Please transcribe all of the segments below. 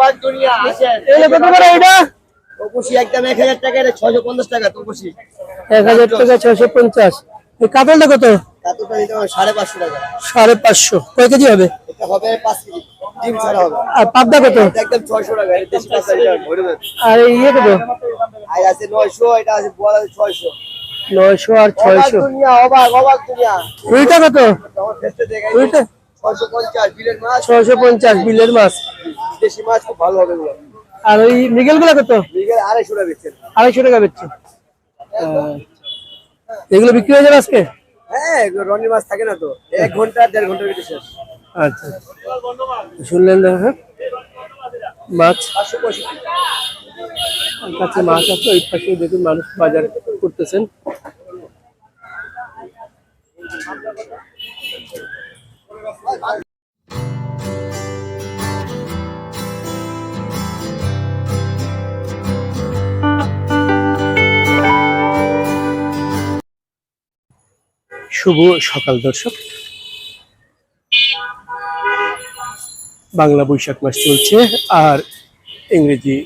অবাক দুনিয়া আসেন। কত করে এটা? তপসি একদম এক হাজার টাকা এটা ছয়শো পঞ্চাশ টাকা তপসি এক হাজার টাকা ছয়শো পঞ্চাশ। এই কাতলটা কত? কাতলটা হবে টাকা। কয় কেজি এটা হবে কেজি। ডিম ছাড়া হবে। আর পাবদা কত? একদম টাকা এটা দেশি। আর ইয়ে কত? আর আছে নয়শো এটা আছে বোয়াল আছে নয়শো আর ছয়শো। দুনিয়া অবাক অবাক দুনিয়া। রুইটা কত? রুইটা? ছয়শো পঞ্চাশ বিলের মাছ। দেশি মাছ খুব ভালো হবে আর ওই মৃগেলগুলা কত? বিঘে আড়াইশো টাকা বেচছেন। আড়াইশো টাকা বেচছে। এগুলো বিক্রি হয়ে যাবে আজকে? হ্যাঁ মাছ থাকে না তো। এক ঘণ্টা দেড় ঘণ্টার ভিতরে শেষ। আচ্ছা। শুনলেন হ্যাঁ? মাছ? কাছে মাছ আছে ওই পাশে দেখুন মানুষ বাজার করতেছেন। শুভ সকাল, দর্শক। বাংলা বৈশাখ মাস চলছে আর ইংরেজি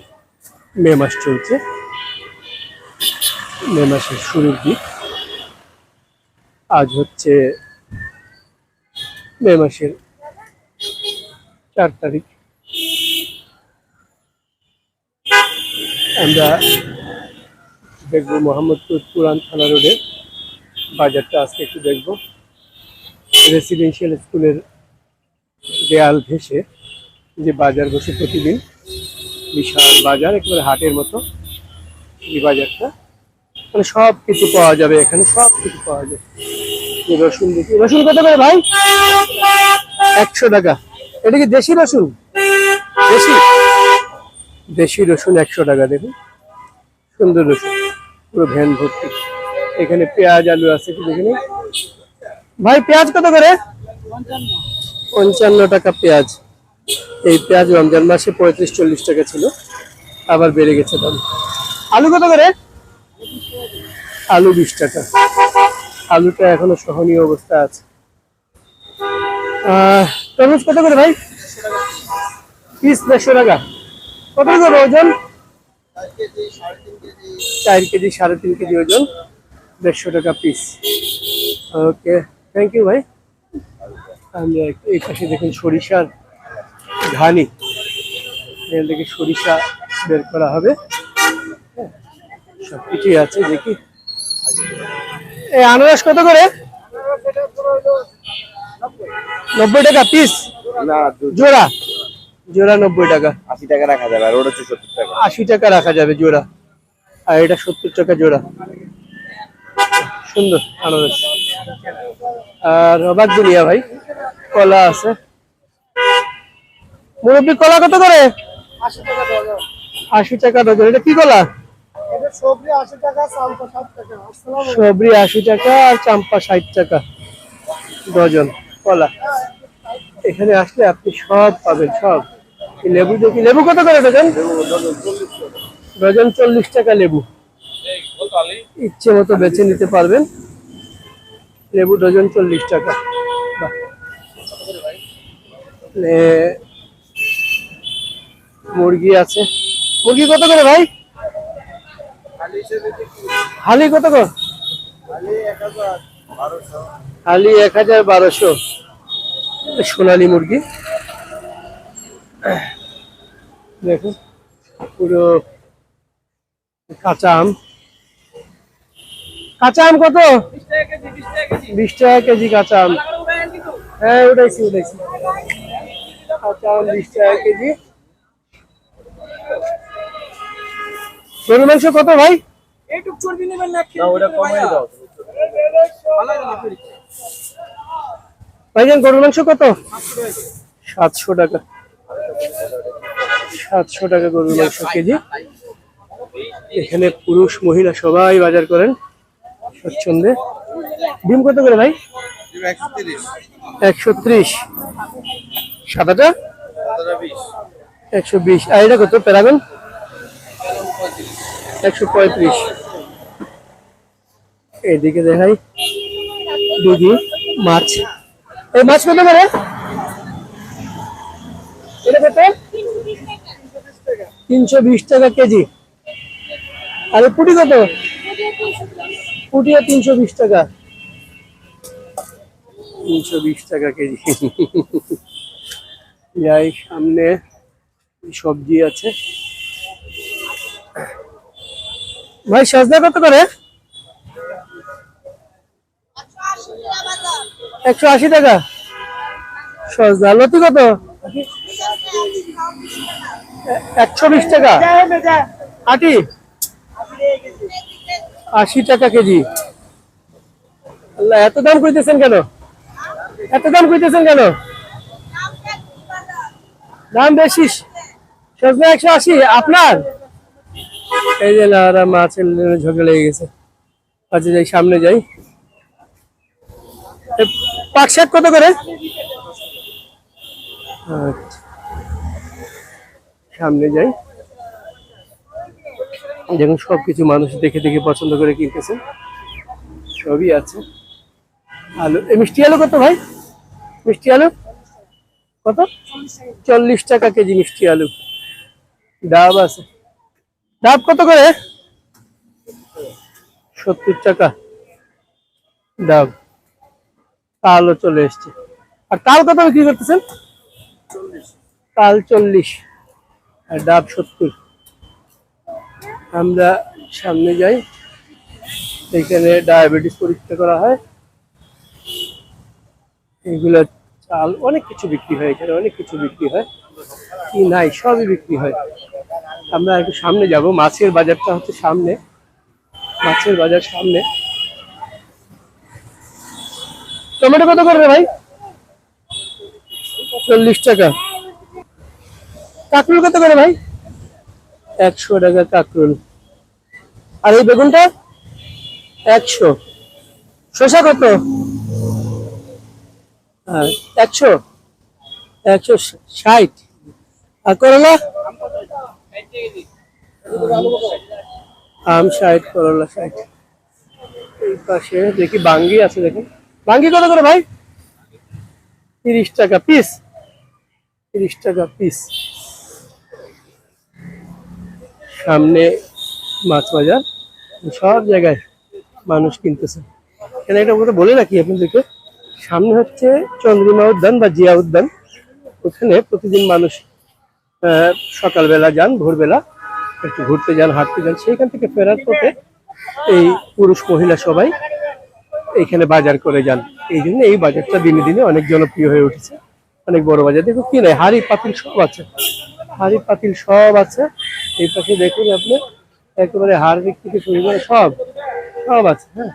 মে মাস চলছে। মে মাসের শুরুর দিক। আজ হচ্ছে মে মাসের চার তারিখ। আমরা দেখব মোহাম্মদপুর পুরান থানা রোডের বাজারটা আজকে একটু দেখব। রেসিডেন্সিয়াল স্কুলের দেয়াল ভেসে যে বাজার বসে প্রতিদিন, বিশাল বাজার, একেবারে হাটের মতো এই বাজারটা। মানে সব কিছু পাওয়া যাবে এখানে সব কিছু পাওয়া যাবে। রসুন দেখি রসুন কত করে ভাই? একশো টাকা। এটা কি দেশি রসুন? দেশি? দেশি রসুন একশো টাকা দেখুন। সুন্দর রসুন, পুরো ভ্যান ভর্তি। এখানে পেঁয়াজ, আলু আছে, একটু দেখে ভাই, পেঁয়াজ কত করে? পঞ্চান্ন টাকা পেঁয়াজ। এই পেঁয়াজ রমজান মাসে পঁয়ত্রিশ, চল্লিশ টাকা ছিল। আবার বেড়ে গেছে দাম। আলু কত করে? আলু বিশ টাকা। আলুটা এখনও সহনীয় অবস্থা আছে। তরমুজ কত করে ভাই? পিস দেড়শো টাকা। কত করে ওজন? চার কেজি, সাড়ে তিন কেজি ওজন। দেড়শো টাকা পিস ওকে থ্যাংক ইউ ভাই। আমরা এই পাশে দেখুন সরিষার ঘানি। এখান থেকে সরিষা বের করা হবে। সব কিছুই আছে দেখি। এই আনারস কত করে? নব্বই টাকা পিস জোড়া? জোড়া নব্বই টাকা। আশি টাকা রাখা যাবে আর ওটা হচ্ছে সত্তর টাকা। আশি টাকা রাখা যাবে জোড়া। আর এটা সত্তর টাকা জোড়া। সুন্দর আনারস। আর অবাক দুনিয়া ভাই কলা আছে। মুরব্বী কলা কত করে? আশি টাকা ডজন। এটা কি কলা? সবরি আশি টাকা আর চাম্পা ষাট টাকা ডজন কলা। এখানে আসলে আপনি সব পাবেন সব। লেবু দেখি লেবু কত করে ডজন? ডজন চল্লিশ টাকা লেবু। ইচ্ছে মতো বেছে নিতে পারবেন। লেবু ডজন চল্লিশ টাকা। মুরগি আছে। মুরগি কত করে ভাই? হালি কত করে? হালি এক হাজার বারোশো। সোনালি মুরগি। দেখুন, পুরো কাঁচা আম। কাঁচা আম কত? বিশ টাকা কেজি কাঁচা আম। হ্যাঁ উঠাইছি উঠাইছি কাঁচা আম বিশ টাকা কেজি। গরু মাংস কত ভাই? ভাইজান গরুর মাংস কত? সাতশো টাকা। সাতশো টাকা গরুর মাংস কেজি। এখানে পুরুষ মহিলা সবাই বাজার করেন। স্বচ্ছন্দে ডিম কত করে ভাই? একশো ত্রিশ। সাদাটা? একশো বিশ। আর এটা কত? প্যারাগন? একশো পঁয়ত্রিশ। এদিকে দেখাই। দিদি মাছ। এই মাছ কত করে? তিনশো বিশ টাকা কেজি। আর পুটি কত? পুটিও তিনশো বিশ টাকা। তিনশো বিশ টাকা কেজি। যাই সামনে সবজি আছে। ভাই সজনা কত করে? একশো আশি টাকা। সজনা লতি কত? একশো বিশ টাকা। আটি? আশি টাকা কেজি। এত দাম কইতেছেন কেন? এত দাম কইতেছেন কেন? দাম বেশি। সজনা একশো আশি, আপনার? এই যে না মাছের ঝগড়া লেগে গেছে। আচ্ছা যাই, সামনে যাই। পাক শাক কত করে? আচ্ছা। সামনে যাই। দেখুন সবকিছু মানুষ দেখে দেখে পছন্দ করে কিনতেছে সবই আছে। আলু এই মিষ্টি আলু কত ভাই? মিষ্টি আলু? কত? চল্লিশ টাকা কেজি মিষ্টি আলু। ডাব আছে। ডাব কত করে? সত্তর টাকা। ডাব। তালও চলে এসছে। আর তাল কত বিক্রি করতেছেন? তাল চল্লিশ। আর ডাব সত্তর। আমরা সামনে যাই। এখানে ডায়াবেটিস পরীক্ষা করা হয়। এগুলো চাল, অনেক কিছু বিক্রি হয় এখানে, অনেক কিছু বিক্রি হয়। কি নাই, সবই বিক্রি হয়। আমরা একটু সামনে যাব। মাছের বাজারটা হচ্ছে সামনে। মাছের বাজার সামনে। টমেটো কত করে রে ভাই? চল্লিশ টাকা। কাঁকরুল কত করে ভাই? একশো টাকা কাঁকরুল। আর এই বেগুনটা? একশো। শসা কত? একশো? একশো ষাট। আর করলা? আম ষাট, করলা ষাট। এই পাশে দেখি বাঙ্গি আছে দেখুন বাঙ্গি কত করে ভাই? তিরিশ টাকা পিস তিরিশ টাকা পিস সামনে মাছ বাজার। সব জায়গায় মানুষ কিনতেছে। এখানে একটা কথা বলে রাখি আপনাদেরকে? সামনে হচ্ছে চন্দ্রিমা উদ্যান বা জিয়া উদ্যান। ওখানে প্রতিদিন মানুষ সকালবেলা যান, ভোরবেলা একটু ঘুরতে যান, হাঁটতে যান। সেইখান থেকে ফেরার পথে এই পুরুষ মহিলা সবাই এইখানে বাজার করে যান। এই জন্য এই বাজারটা দিনে দিনে অনেক জনপ্রিয় হয়ে উঠেছে। অনেক বড় বাজার। দেখো কি নাই, হাড়ি পাতিল সব আছে। হাড়ি পাতিল সব আছে। এই পাশে দেখুন আপনি, একেবারে হাড় থেকে শুরু করে সব সব আছে হ্যাঁ।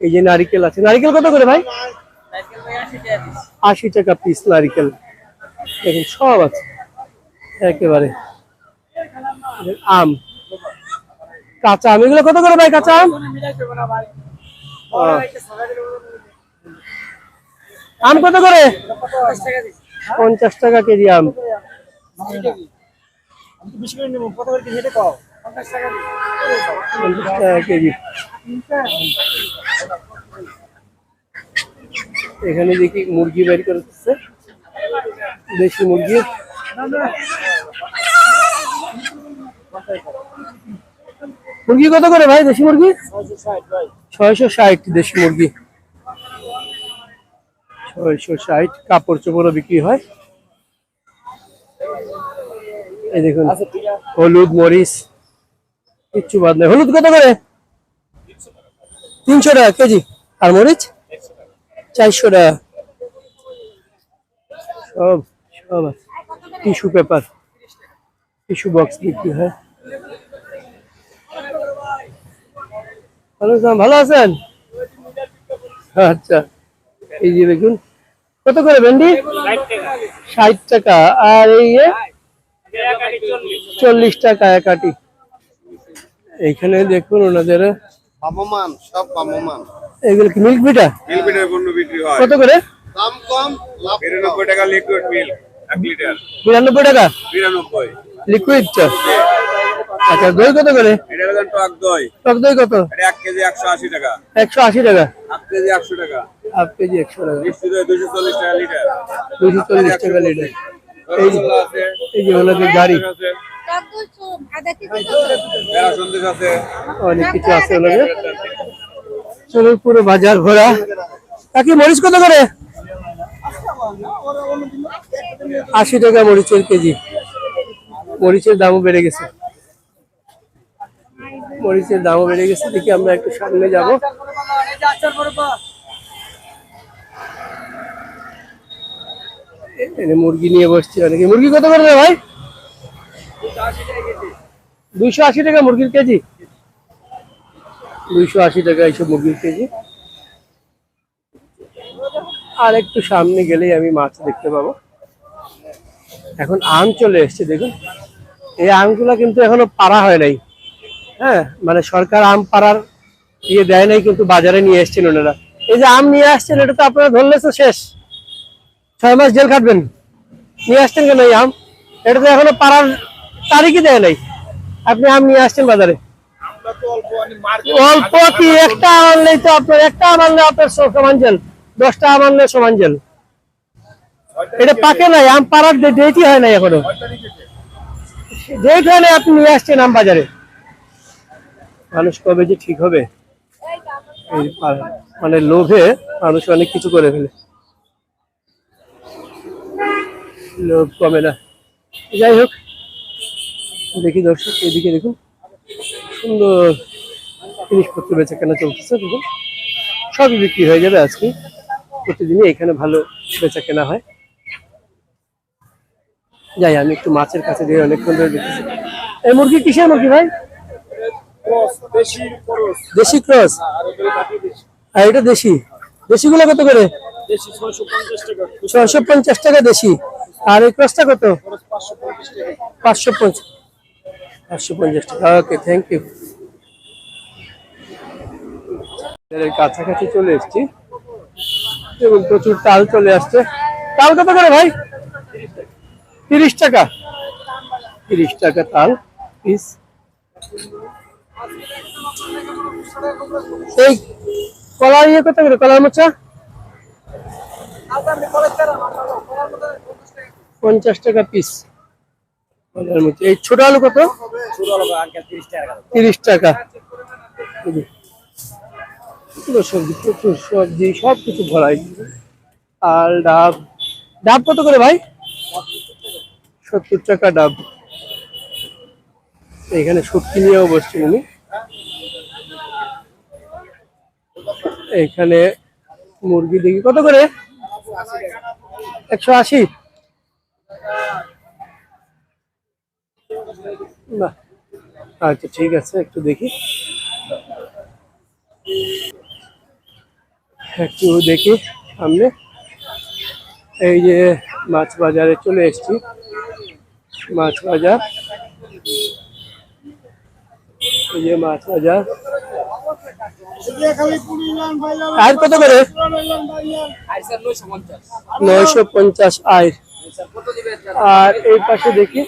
এই যে নারিকেল আছে, নারিকেল কত করে ভাই? আশি টাকা পিস নারিকেল। দেখুন, সব আছে, একেবারে। আম। কাঁচা আম, এগুলো কত করে ভাই কাঁচা আম? আম কত করে? পঞ্চাশ টাকা কেজি আম। এখানে দেখি মুরগি বের করতেছে দেশি মুরগি। মুরগি কত করে ভাই দেশি মুরগি? ছয়শো ষাট দেশি মুরগি। ছয়শো ষাট কাপড় চোপড়ও বিক্রি হয়। এই দেখুন হলুদ মরিচ কিচ্ছু বাদ নেই। হলুদ কত করে? তিনশো টাকা কেজি। আর মরিচ? চারশো টাকা। সব সব টিস্যু পেপার। টিস্যু বক্স বিক্রি হয়। ভালো আছেন? আচ্ছা এই যে দেখুন কত করে ভেন্ডি? ষাট টাকা। আর এই চল্লিশ টাকা এক আটি এইখানে দেখুন ওনাদের। ভ্রাম্যমান সব এগুলো কি মিল্ক বিটা মিল্কের পণ্য বিক্রি হয়। কত করে? দাম কম লাভ টাকা লিকুইড মিল্ক লিটার টাকা? লিকুইড আচ্ছা দই কত করে? এটা টক দই। টক দই কত? এটা এক কেজি একশো আশি টাকা। একশো আশি টাকা। হাফ কেজি একশো টাকা। হাফ কেজি একশো টাকা। মিষ্টি দই দুশো চল্লিশ টাকা লিটার টাকা লিটার এই যে এই যে হলো যে গাড়ি আছে অনেক কিছু আছে হলো যে। পুরো বাজার ঘোরা। কাকি মরিচ কত করে? আশি টাকা মরিচের কেজি। মরিচের দামও বেড়ে গেছে। মরিচের দামও বেড়ে গেছে। দেখি আমরা একটু সামনে যাব। মুরগি নিয়ে বসছি অনেকে। মুরগি কত করে ভাই? দুইশো আশি টাকা মুরগির কেজি। দুইশো আশি টাকা এইসব মুরগির কেজি। আর একটু সামনে গেলেই আমি মাছ দেখতে পাবো। এখন আম চলে এসছে, দেখুন। এই আমগুলো কিন্তু এখনও পারা হয় নাই। হ্যাঁ মানে সরকার আম পাড়ার ইয়ে দেয় নাই, কিন্তু বাজারে নিয়ে এসছেন ওনারা। এই যে আম নিয়ে আসছেন, এটা তো আপনারা ধরলে তো শেষ। ছয় মাস জেল খাটবেন। নিয়ে আসছেন কেন এই আম? এটা তো এখনও পাড়ার তারিখই দেয় নাই? আপনি আম নিয়ে আসছেন বাজারে? অল্প কি একটা আম আনলেই তো আপনার, একটা আম আনলে আপনার সমান জেল। দশটা আম আনলে সমান জেল। এটা পাকে নাই, আম পাড়ার ডেটই হয় নাই এখনও। ডেট হয় নাই, আপনি নিয়ে আসছেন আম বাজারে। মানুষ কবে যে ঠিক হবে মানে লোভে মানুষ অনেক কিছু করে ফেলে। লোভ কমে না। যাই হোক দেখি দর্শক, এদিকে দেখুন, সুন্দর জিনিসপত্র বেচা কেনা চলতেছে, দেখুন। সবই বিক্রি হয়ে যাবে আজকে। প্রতিদিনই এখানে ভালো বেচা কেনা হয়। যাই, আমি একটু মাছের কাছে দিয়ে অনেকক্ষণ ধরে দেখতেছি। এই মুরগি কিসের মুরগি ভাই? দেশি ক্রস। আর এটা দেশি? দেশিগুলো কত করে? ছয়শো পঞ্চাশ টাকা দেশি। আর এই ক্রসটা কত? পাঁচশো পঞ্চাশ। পাঁচশো পঞ্চাশ টাকা। ওকে থ্যাংক ইউ কাছাকাছি চলে এসেছি। এবং প্রচুর তাল চলে আসছে। তাল কত করে ভাই? তিরিশ টাকা। তিরিশ টাকা তাল পিস এই কলার ইয়ে কত করে? কলার মোচা? পঞ্চাশ টাকা পিস এই ছোট আলু কত? তিরিশ টাকা। পুরো সবজি প্রচুর সবজি সব কিছু ভরাই। আর ডাব ডাব কত করে ভাই? সত্তর টাকা ডাব। এখানে সবজি নিয়েও বসছেন উনি। এখানে মুরগি দেখি কত করে? একশো আশি। বাহ। আচ্ছা ঠিক আছে, একটু দেখি। একটু দেখি সামনে। এই যে মাছ বাজারে চলে এসেছি। মাছ বাজার। এই যে মাছ বাজার। আর কত করে? নয়শো পঞ্চাশ। আয় আর এই পাশে দেখি।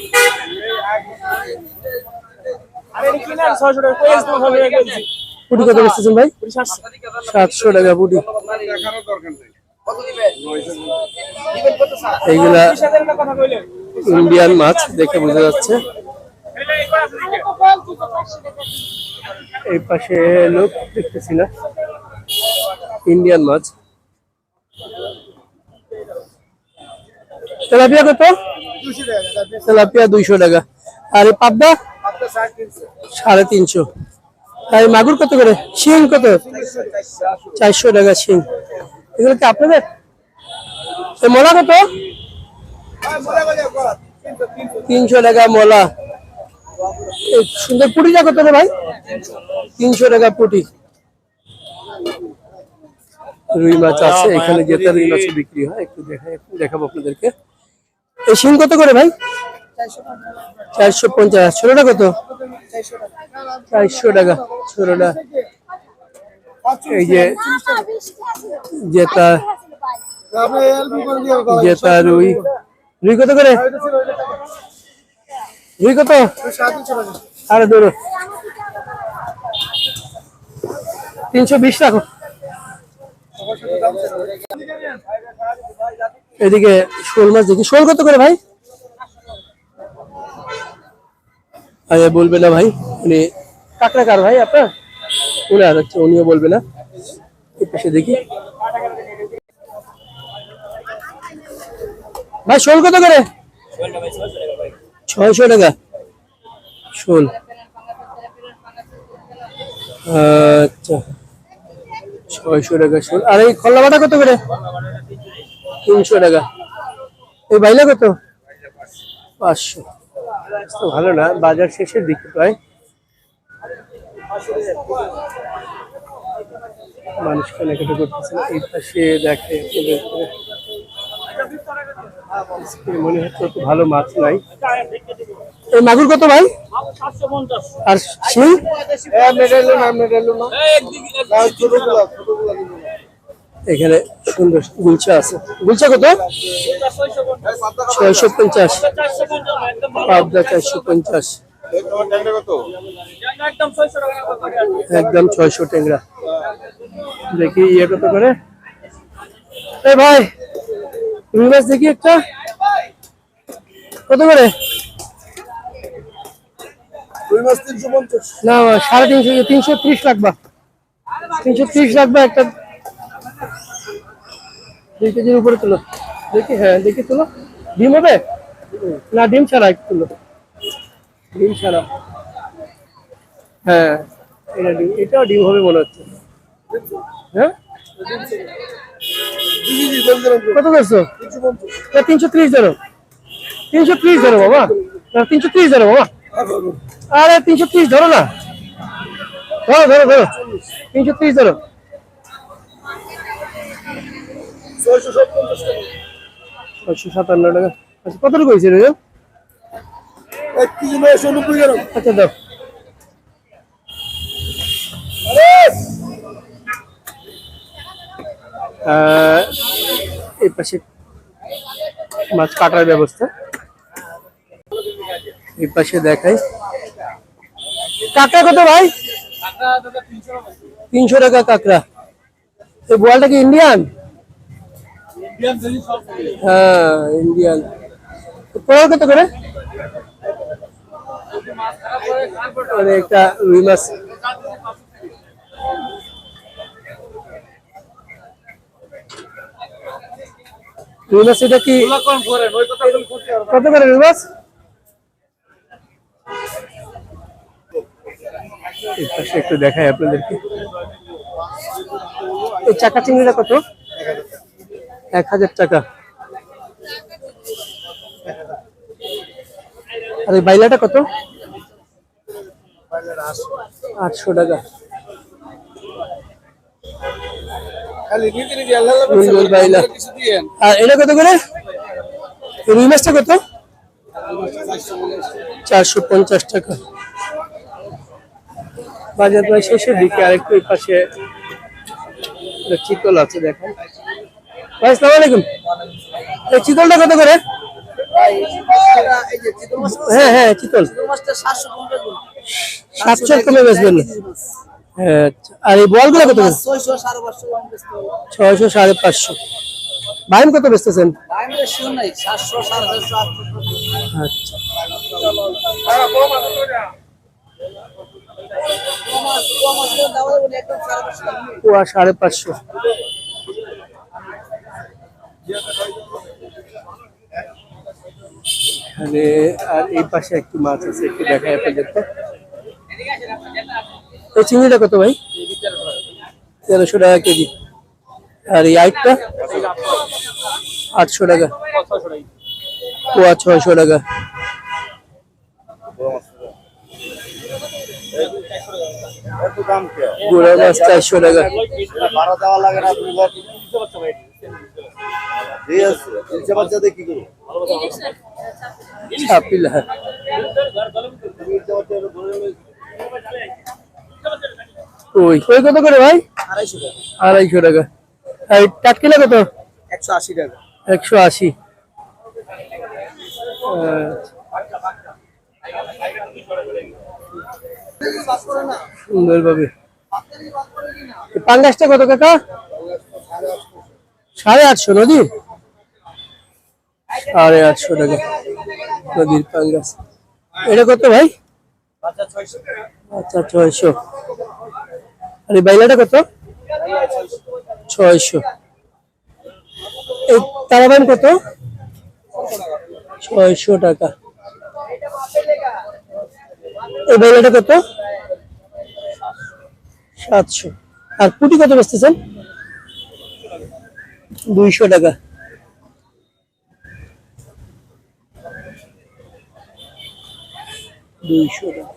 পুটি কত বেচতেছেন ভাই? সাতশো টাকা পুটি। এইগুলা ইন্ডিয়ান মাছ দেখে বোঝা যাচ্ছে। এই পাশে লোক দেখতেছি না। ইন্ডিয়ান মাছ। তেলাপিয়া কত? তেলাপিয়া দুইশো টাকা। আর এই পাবদা? সাড়ে তিনশো? আর এই মাগুর কত করে? শিং কত? চারশো টাকা শিং। এগুলো কি আপনাদের? মলা কত? তিনশো টাকা মলা। সুন্দর পুটিটা কত রে ভাই? তিনশো টাকা পুটি রুই মাছ আছে এখানে যেটা রুই মাছ বিক্রি হয় একটু দেখাই দেখাবো আপনাদেরকে। এই শিং কত করে ভাই? চারশো পঞ্চাশ। ছোটটা কত চারশো টাকা ছোটটা এই যেটা যেটা রুই রুই কত করে? রুই কত? তিনশো বিশ রাখো এদিকে শোল মাছ দেখি। শোল কত করে ভাই? আগে বলবে না ভাই, উনি কাকড়া কার ভাই আপনার? উনি আর হচ্ছে উনিও বলবে না। পাশে দেখি। ভাই, শোল কত করে? ছয়শো টাকা। শোল। আচ্ছা। ছয়শো টাকা শোল। আর এই খল্লা বাটা কত করে? তিনশো টাকা। এই বাইলা কত? পাঁচশো। তো ভালো না বাজার শেষের দিকে প্রায় মানুষ কেনাকাটা করতেছে এই পাশে দেখে মনে হচ্ছে অত ভালো মাছ নাই। এই মাগুর কত ভাই? আর শিং এখানে সুন্দর গুলচা আছে। গুলচা কত? ছয়শো পঞ্চাশ। পাবদা চারশো পঞ্চাশ। একদম ছয়শো টেংরা দেখি ইয়ে কত করে? এ ভাই রুই মাছ দেখি একটা। কত করে? না সাড়ে তিনশো তিনশো ত্রিশ রাখবা তিনশো ত্রিশ রাখবা একটা দুই কেজির উপরে তুলো। দেখি হ্যাঁ দেখি তুলো। ডিম হবে? না ডিম ছাড়া একটু তুলো। ডিম ছাড়া। হ্যাঁ। এটা ডিম এটাও ডিম হবে মনে হচ্ছে। হ্যাঁ? কত করছ তিনশো ত্রিশ ধরো। তিনশো ত্রিশ ধরো বাবা। তিনশো ত্রিশ ধরো বাবা। আরে তিনশো ত্রিশ ধরো না। ধরো ধরো ধরো। তিনশো ত্রিশ ধরো। ছয়শো সাতান্ন টাকা। আচ্ছা হয়েছে রে? আচ্ছা দাও। আহ, এই পাশে মাছ কাটার ব্যবস্থা। এই পাশে দেখাই। কাঁকড়া কত ভাই? তিনশো টাকা কাঁকড়া। এই বোয়ালটা কি ইন্ডিয়ান হ্যাঁ ইন্ডিয়ান কত করে? মানে একটা এটা কি? কত করে রুই একটু দেখাই আপনাদেরকে। চাকা চিংড়িটা কত? এক হাজার টাকা। আর এই বাইলাটা কত? আটশো টাকা। আর এটা কত করে? এই রুই মাছটা কত? চারশো পঞ্চাশ টাকা। বাজার প্রায় শেষের দিকে আরেকটু পাশে আছে দেখেন। ভাই আসসালামু আলাইকুম। এই চিতলটা কত করে? হ্যাঁ হ্যাঁ চিতল। সাতশো কমে বেচবেন আচ্ছা। আর এই বলগুলো কত ছয়শো সাড়ে পাঁচশো। বাইম কত বেচতেছেন? আচ্ছা। সাড়ে পাঁচশো। এখানে আর এই পাশে একটু মাছ আছে, একটু দেখা দেখায় আপনাদেরকে। এই চিংড়িটা কত ভাই? তেরোশো টাকা কেজি। আর এই আইটটা? আটশো টাকা। পোয়া ছয়শো টাকা। গুড়া মাছ চারশো টাকা। ভাড়া দেওয়া লাগে না ঠিক আছে তিনশো বাচ্চাদের কি করব? ছাপিল হ্যাঁ। ওই। ওই কত করে ভাই? আড়াইশো টাকা। আড়াইশো টাকা। আর টাটকিলা কত? একশো আশি টাকা। একশো আশি। সুন্দর ভাবে। পাঙ্গাসটা কত কাকা? সাড়ে আটশো নদী? সাড়ে আটশো টাকা। নদীর পাঙ্গাস এটা কত ভাই? আচ্ছা ছয়শো। আর এই বাইলাটা কত? ছয়শো। এই তারাবান কত? ছয়শো টাকা। এই বাইলাটা কত? সাতশো। আর পুটি কত বেচতেছেন? দুইশো টাকা। দুইশো টাকা।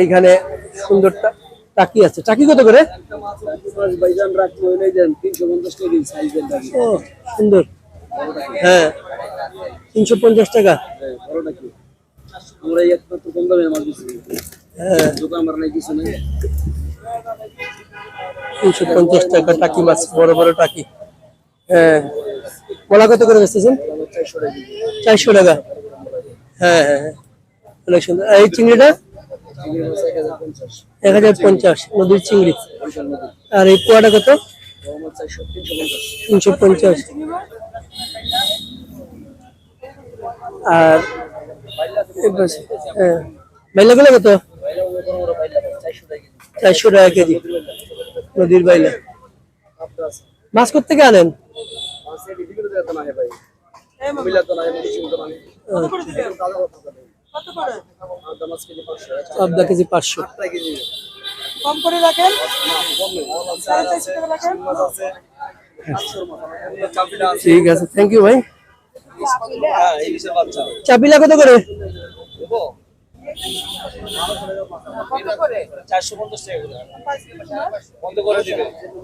এইখানে সুন্দরটা টাকি আছে। টাকি কত করে? ও সুন্দর। হ্যাঁ তিনশো পঞ্চাশ টাকা। হ্যাঁ দোকান আমার কিছু নেই। তিনশো পঞ্চাশ টাকা টাকি মাছ বড় বড় টাকি। হ্যাঁ। কলা কত করে চারশো টাকা। হ্যাঁ হ্যাঁ হ্যাঁ। অনেক সুন্দর। এই চিংড়িটা? এক হাজার পঞ্চাশ, নদীর চিংড়ি। আর এই পোয়াটা কত? তিনশো পঞ্চাশ। আর হ্যাঁ। বাইলাগুলো কত? চারশো টাকা কেজি। নদীর বাইলা। মাছ কোথেকে আনেন? কেজি পাঁচশো। কম করে রাখেন? ঠিক আছে থ্যাংক ইউ ভাই। হ্যাঁ চাপিলা কত করে? দেবো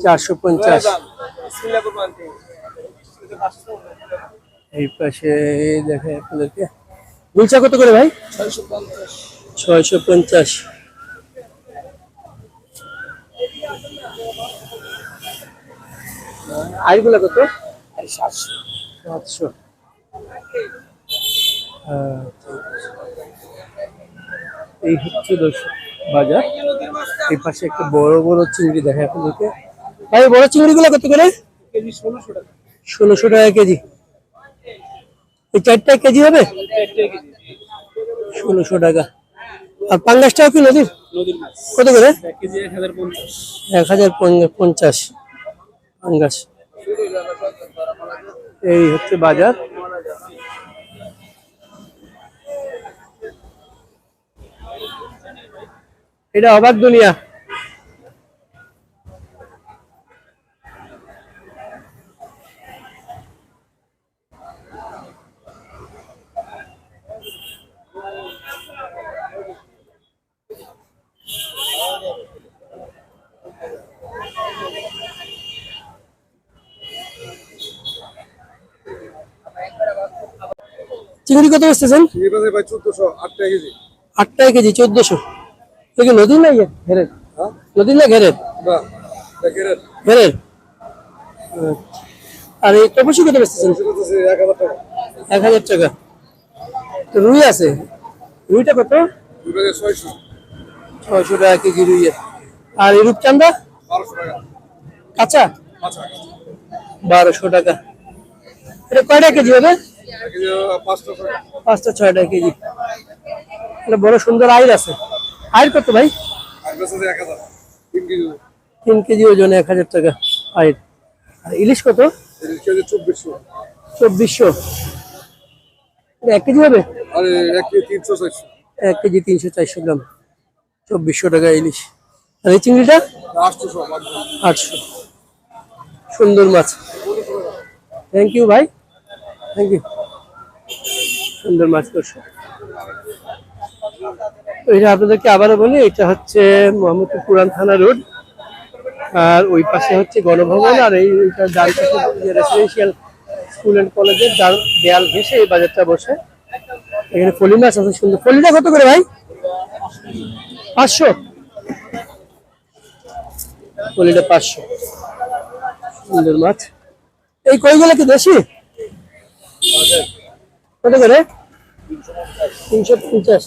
চারশো পঞ্চাশ। এই পাশে দেখে আপনাদেরকে। গুলচা কত করে ভাই? ছয়শো পঞ্চাশ। আইগুলা কত? সাতশো। সাতশো হ্যাঁ, এই হচ্ছে দর্শক বাজার। এই পাশে একটা বড় বড় চিংড়ি দেখে আপনাদেরকে। ভাই বড় চিংড়িগুলো কত করে? ষোলোশো ষোলোশো টাকা কেজি। এই চারটা কেজি হবে? ষোলোশো টাকা। আর পাঙ্গাসটাও কি নদীর? কত করে? এক হাজার পঞ্চাশ। পাঙ্গাস। এই হচ্ছে বাজার। এটা অবাক দুনিয়া। চিংড়ি কত বসতেছেন ঠিক আছে ভাই? চোদ্দশো আট কেজি। চোদ্দশো। কি নদী না ইয়ে? ঘেরের? নদী না ঘেরের? বা দেখেন ঘেরের। আচ্ছা। আর এই তপসি কত বেচতেছেন এক হাজার টাকা। রুই আছে? রুইটা কত? ছয়শো। ছয়শো টাকা কেজি রুই আর এই রূপচান্দা কাঁচা। বারোশো টাকা। এটা কয়টা কেজি হবে? কেজি পাঁচশো টাকা পাঁচটা কেজি বড় সুন্দর আইর আছে। আইর কত ভাই? তিন কেজি ওজনে এক হাজার টাকা আইর আর ইলিশ কত? চব্বিশশো। এক কেজি হবে? এক কেজি তিনশো চারশো গ্রাম। চব্বিশশো টাকা ইলিশ। আর এই চিংড়িটা? আটশো। সুন্দর মাছ। থ্যাংক ইউ ভাই। থ্যাংক ইউ সুন্দর মাছ করছ এটা আপনাদেরকে আবারও বলি, এটা হচ্ছে মোহাম্মদপুর পুরান থানা রোড। আর ওই পাশে হচ্ছে গণভবন, আর এই এইটা পাশে রেসিডেন্সিয়াল স্কুল অ্যান্ড কলেজের ডান- দেয়াল ঘেসে এই বাজারটা বসে। এখানে ফলি মাছ আছে, সুন্দর। ফলিটা কত করে ভাই? পাঁচশো? ফলিটা পাঁচশো। সুন্দর মাছ। এই কইগুলো কি দেশি? কত করে? তিনশো পঞ্চাশ।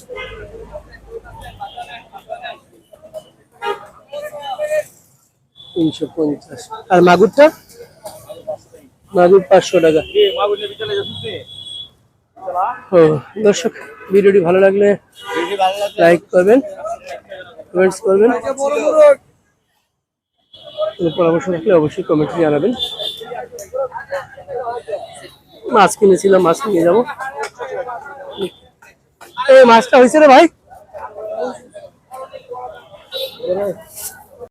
তিনশো পঞ্চাশ। আর মাগুরটা? মাগুর পাঁচশো টাকা। ও দর্শক ভিডিওটি ভালো লাগলে লাইক করবেন কমেন্টস করবেন। পরামর্শ থাকলে অবশ্যই কমেন্টে জানাবেন। মাছ কিনেছিলাম মাছ নিয়ে যাব। এই মাছটা হয়েছে রে ভাই।